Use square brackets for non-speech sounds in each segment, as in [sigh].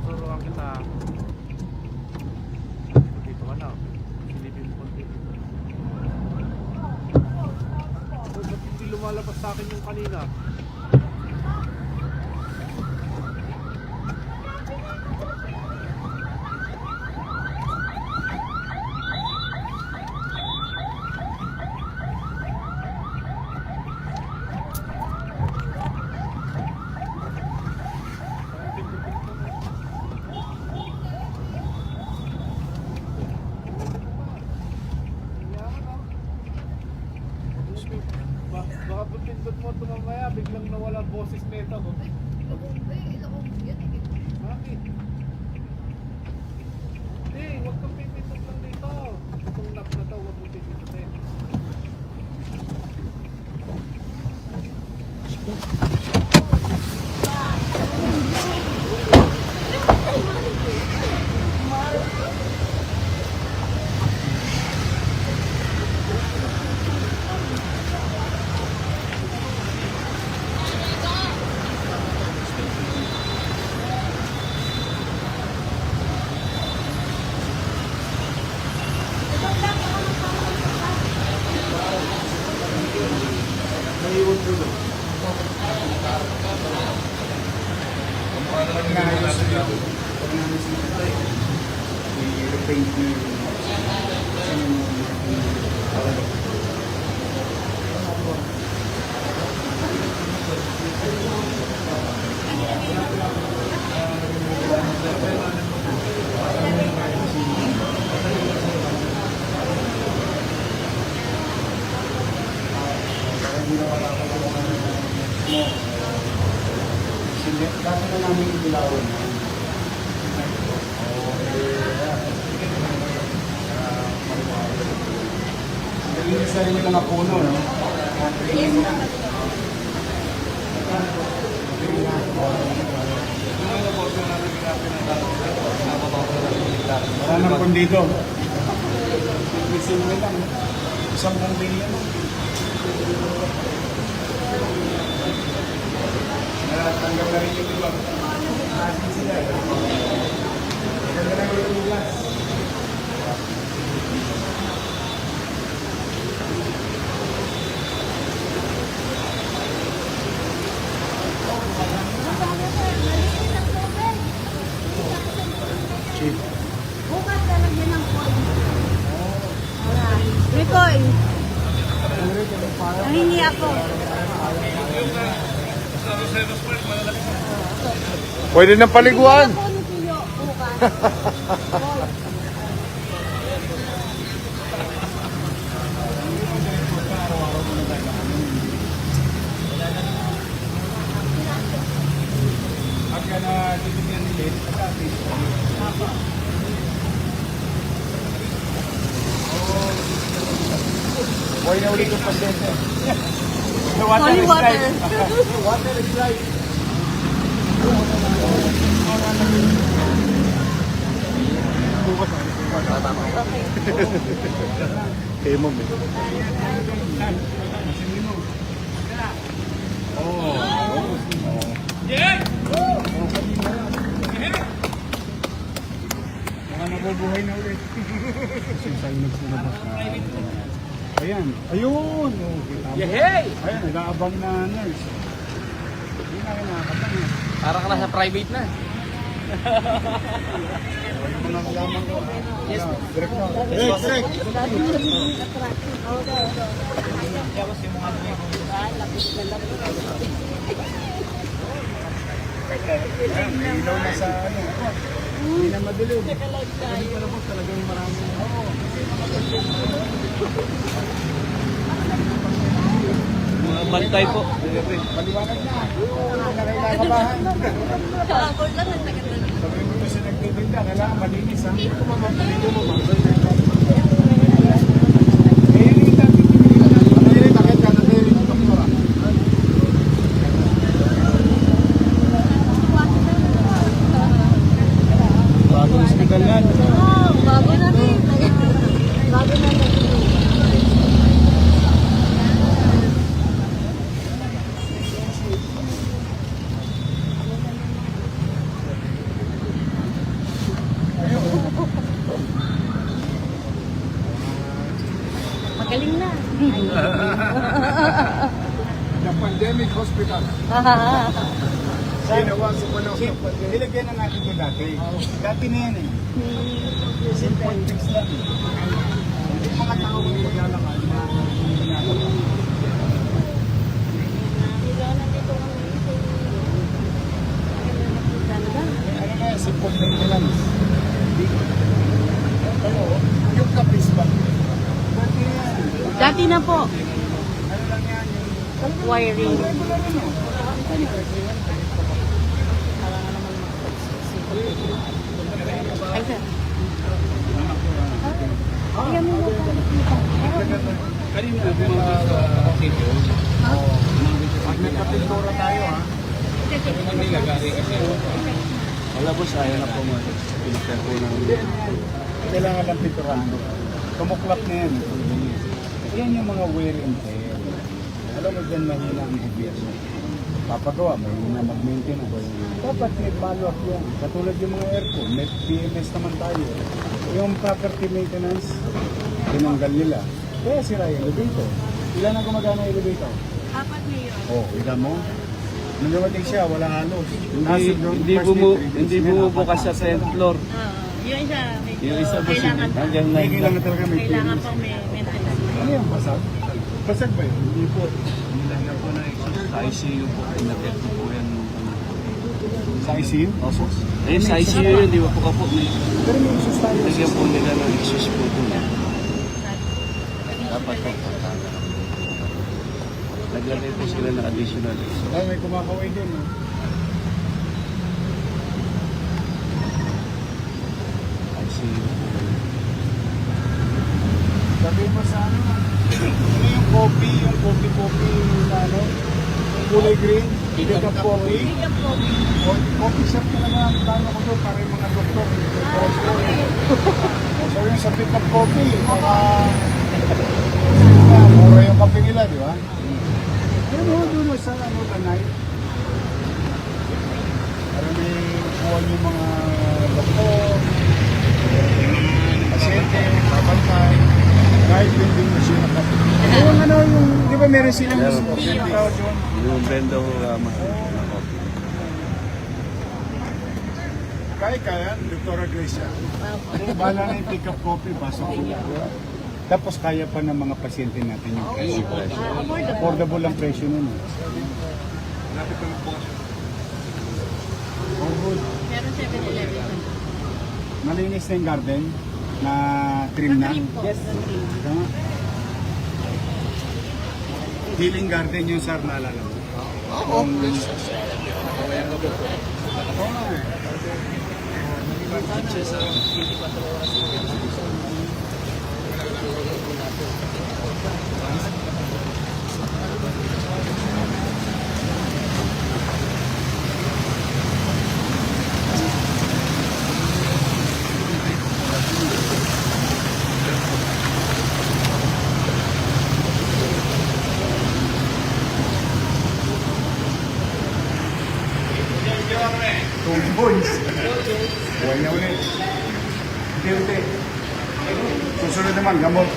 ito, turuan kita. Dito ka na. Silipin mo dito. Ba't hindi lumalabas sa akin yung kanina? Wala nang pundido. Isin mo lang. Isang pamilya mo. Natanggap na rin yung iba. Asin sila. eh. Ganda na yung bigas. Bukas lalagyan ng coin. May coin. Nahingi ako. Pwede ng paliguan. Pagka na titipyan ni Lid, Boy na ulit yung pasyente. The water Holy is water. life. water is life. Kaya mo, eh. Mga nabubuhay na ulit. Kasi sa'yo nagsulabas na. Ayan. Ayun. Oh, kita mo. Yehey! Ayan, nag-aabang na nurse. Hindi na kayo nakakatanga. Para ka nasa private na. Yung mga kalaman ko. Yes. Direct na. Direct, direct. Ayan, may ilaw na sa ano. Hindi na madilim. Hindi pa labas talagang marami. Oo. Mga bantay po. Maliwanag na. Nakailangabahan. Kahapon lang, ang tagal. Sabi mo kasi nagtitinda, kailangan malinis ha. Mga dito mo mga. Eh, yun yung dati pinili na. Ano yun, bakit ka na tayo yung doktora? Bagong hospital yan. Oh, bago na rin. Bago na rin. [laughs] The Pandemic Hospital. Ginawa sa Palaw sa pandemic. Nilagyan na natin ito dati. Dati na yan eh. Simple fix lang. Yung mga tao kung maglalakad na. Ano na simple maintenance. Ano, yung kapis ba? Dati na po. Ano lang yan, yung Wiring. Ay, sir. Ayan mo po. Kanina sa sitio. Pag nagkapintura tayo ha, Hindi lagari kasi. Wala po saya na po mga ng... kailangan lang pinturahan. Tumuklap na yan. Yan yung mga wear and tear. Alam mo dyan mahina ang gobyerno. Papagawa, mahina mag-maintenance. Dapat may follow-up yan. Katulad yung mga aircon, may PMS naman tayo. Yung property maintenance, tinanggal nila. Kaya sira yung elevator. Ilan ang gumagana yung elevator? Apat ngayon. Oh, kita mo? Nung dumating siya, wala halos. Hindi, Nasa doon, hindi, bumu, hindi bumubukas apat sa na. 10th floor. Oo. isa, medyo Yung isa po kailangan pa. hanggang Hindi 9 kailangan talaga may Kailangan PMS. pang may yung basag? Basag ba yun? Hindi po. Nilagyan po na exhaust. Sa ICU po. Inatid po po yan. Sa ICU? Opo. Eh, sa ICU yun, di ba po ka po? Pero may isus tayo. Lagyan po nila ng exhaust po doon. Dapat po. Naglagay po sila ng additional exhaust. Ay, may kumakaway din. No? ICU po. Sabi mo sa ano, ano yung coffee, yung coffee-coffee na ano, yung kulay green, pick up coffee. O, coffee shop na naman, tama ko doon para yung mga doktor. so yung sa pick up coffee, mga mura yung kape nila, di ba? Ayun o, doon sa ano, tanay. Para may kuha yung mga doktor, pasyente, babantay, kahit hindi mo siya nakape. Yung ano, yung, di ba meron silang Meron po. tawag doon? Yung benda ko uh, na coffee. Kaya kaya, Dr. Gracia. Bala na yung pick-up coffee, pasok sila. Tapos kaya pa ng mga pasyente natin yung presyo. Ah, affordable. Affordable ang presyo nun. eh. Oh, good. Meron 7-Eleven. Malinis na yung garden na trim na. Trim po. Trim. Tama? Healing garden yung sir, naalala mo? Oo. Oo nga eh. Two boys. Buhay na ulit. Ulit. Susunod naman, gamot.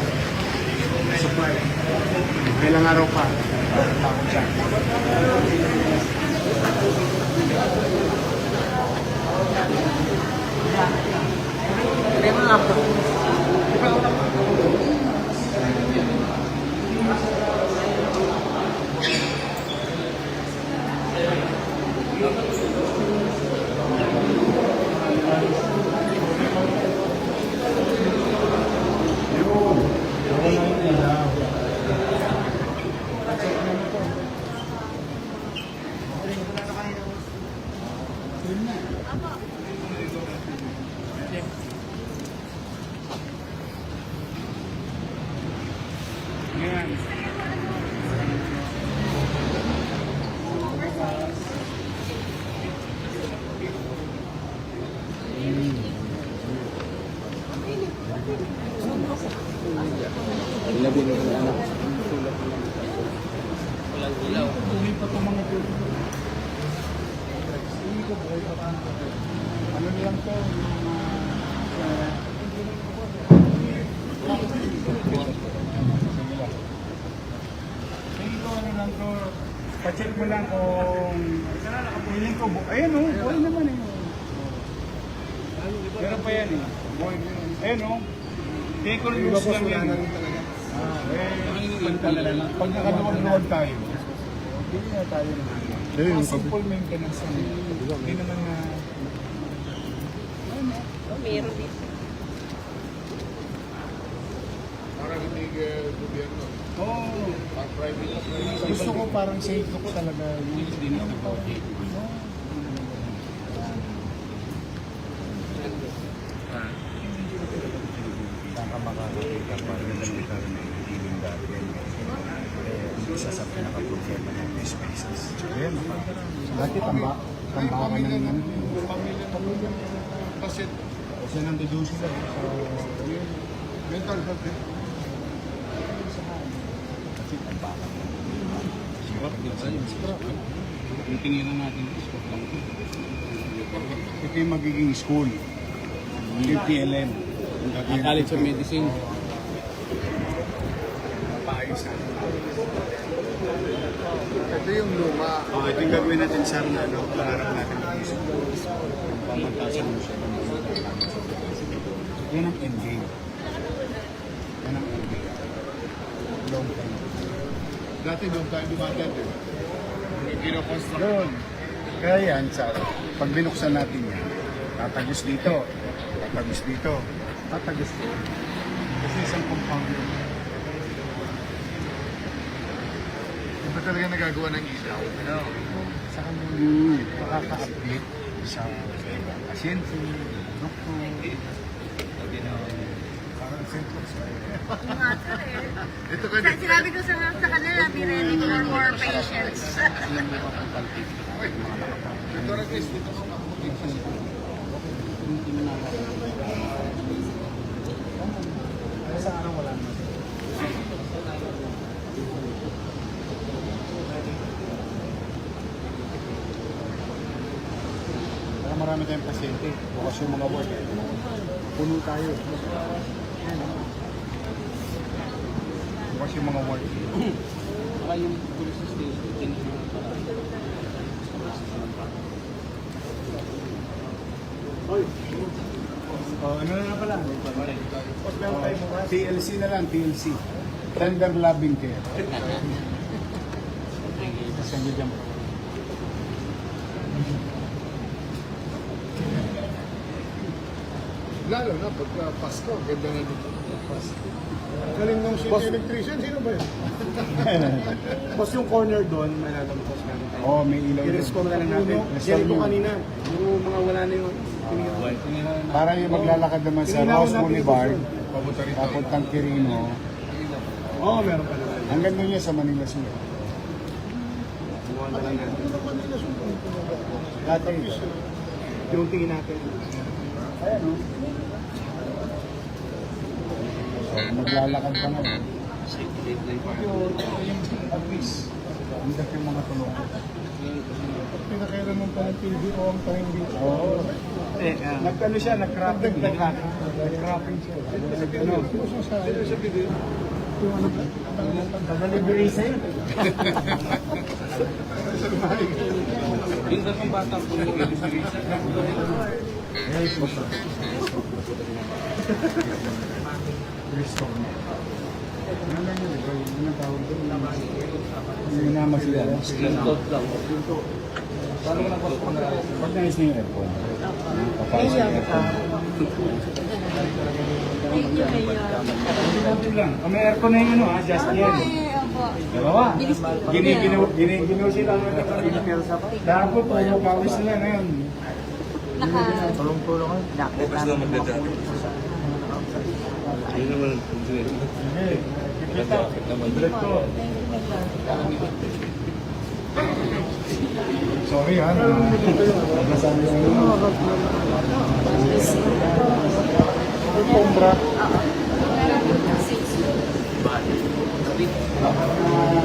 Na yung anak. Tuloy pa itong mga tuloy. Hindi ko buhay pa pa. Ano lang to, Pa-check mo lang kung feeling ko, bu- ayun oh, buhay naman eh. Meron pa yan eh. Buhay pa yan. Ayun oh. Or lose lang yan. Ah, pag nakaluwag-luwag tayo, hindi na tayo na. Mga simple maintenance lang. Hindi naman na... Meron dito. Parang hindi gobyerno. Oo. Gusto ko parang safe ko talaga yung din ng Saan ka makakakita pa rin ng military na hindi dati yan. Eh, isa sa pinaka-problema ng these spaces. Ayan, dati tamba, tambakan ng ano. Pamilya, pamilya. Kasi Kasi nandito sila. So, mental health eh. kasi tambakan. Yung tinira natin, stop lang. Ito yung magiging school. PTLM. Ang College of Medicine. Paayos natin. Ito yung luma. Oh, ito yung gagawin natin sa ano, pangarap natin. Pamantasan mo siya. Yan ang end game. Yan ang end game. Long time. Dati doon tayo dumagat eh. Kinoconstruct. Yun. Kaya yan, sa, pag binuksan natin yan, tatagos dito, tatagos dito, tatagos dito. Kasi isang compound yun. Talaga nagagawa ng ilaw. Ano? Sa kanyang makaka-update sa pasyente, doktor, parang nga sir eh. Ito Sa- kasi. Sinabi ko sa, sa kanila, be ready for more patients. Ito rin guys, dito sa Sa araw wala naman. Kaya marami tayong pasyente. Bukas yung mga ward. Puno tayo. Bukas yung mga ward. Saka yung police station, tinira para. Oh, ano na pala? TLC na lang, TLC. Tender Loving Care. Kasi nyo dyan. Lalo na pagka Pasko, ganda na dito. Galing nung city electrician, sino ba yun? [laughs] Tapos yung corner doon, may lalabas meron tayo. Oo, oh, may ilaw yun. I-restore na lang natin. Restore Yan ito yun. kanina. Yung mga wala na yung Tinira na. Para yung maglalakad naman sa Tininawan Rose natin Boulevard, Papunta rito. papuntang Quirino, Oo, oh, meron pa naman. hanggang doon niya sa Manila Zoo. Buwan na lang natin. Dati, Yung tingin natin. ayan o. So, maglalakad ka na yung. Yung, yung abis, ang dati yung mga tulong. Pinakailan ng parang PBO ang dito. Oo. Eh, ah. Nag-ano siya, nag-cropping. Nag-cropping siya. Ano? Sino sa video? Pag-delivery sa'yo. Yung dalawang bata po yung delivery. Kristo. Ano lang yun? Ito yung mga tawag doon. Hindi na masila. Stop lang. Pag nais na yung aircon. Papasok yung aircon. Konti lang. Ah, May aircon na yung ano ha, just yan. Dalawa. Bilis po. Gini-gino gini-gino sila Dapo, puro pawis nila ngayon. Naka... Tulong-tulong. Bukas na magdadaan. Yun naman ang problema. Sige. Kita. Balik ko. Sorry ha. Naglasan yung yung pombra. Sama ko.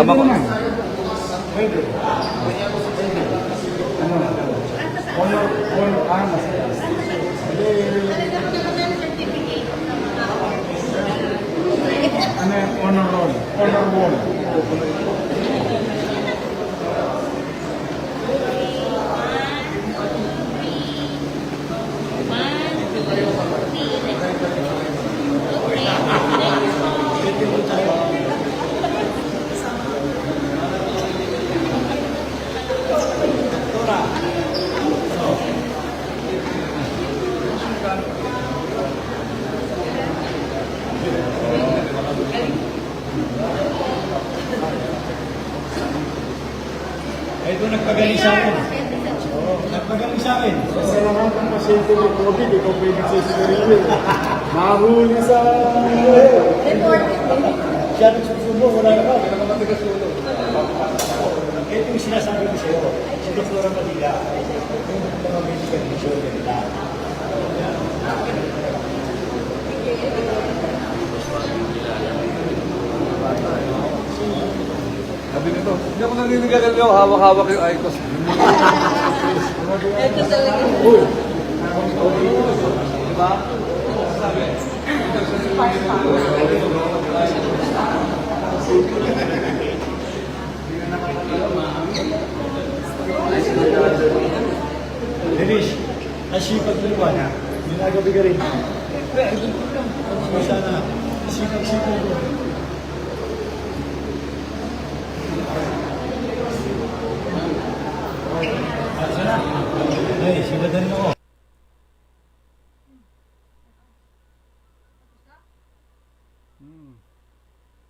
Ah, mas Ano honor roll? Honor roll. Ay, doon nagpagaling sa akin. Nagpagaling sa akin. Sa lahat ng pasyente may COVID, ikaw pwede sa sigarilyo. Nahuli sa... Siya nagsusubo, wala naman. Wala naman nagsusubo. Ito yung sinasabi ko sa'yo. Si Dr. Manila. Yung mga medical disorder nila. Sabi nito, hindi ako naninigagal nyo, hawak-hawak yung ICOS. [laughs] Ito talaga. Diba? Dennis, nasipag mo ba na? Ginagabi ka rin. Sana, sipag-sipag mo. Ay, siladan mo.